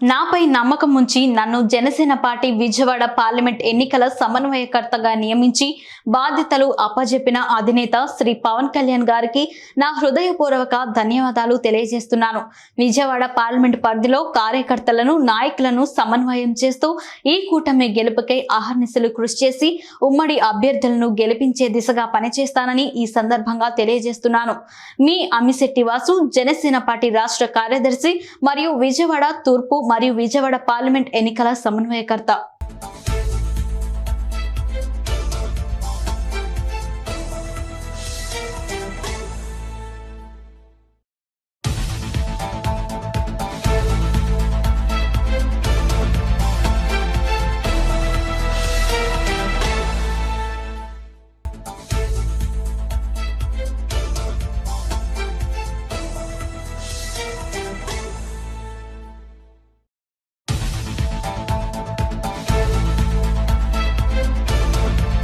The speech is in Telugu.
నాపై నమ్మకం ఉంచి నన్ను జనసేన పార్టీ విజయవాడ పార్లమెంట్ ఎన్నికల సమన్వయకర్తగా నియమించి బాధ్యతలు అప్పజెప్పిన అధినేత శ్రీ పవన్ కళ్యాణ్ గారికి నా హృదయపూర్వక ధన్యవాదాలు తెలియజేస్తున్నాను. విజయవాడ పార్లమెంట్ పరిధిలో కార్యకర్తలను నాయకులను సమన్వయం చేస్తూ ఈ కూటమి గెలుపుకై అహర్నిశలు కృషి చేసి ఉమ్మడి అభ్యర్థులను గెలిపించే దిశగా పనిచేస్తానని ఈ సందర్భంగా తెలియజేస్తున్నాను. మీ అమిశెట్టివాసు జనసేన పార్టీ రాష్ట్ర కార్యదర్శి మరియు విజయవాడ తూర్పు మరియు విజయవాడ పార్లమెంట్ ఎన్నికల సమన్వయకర్త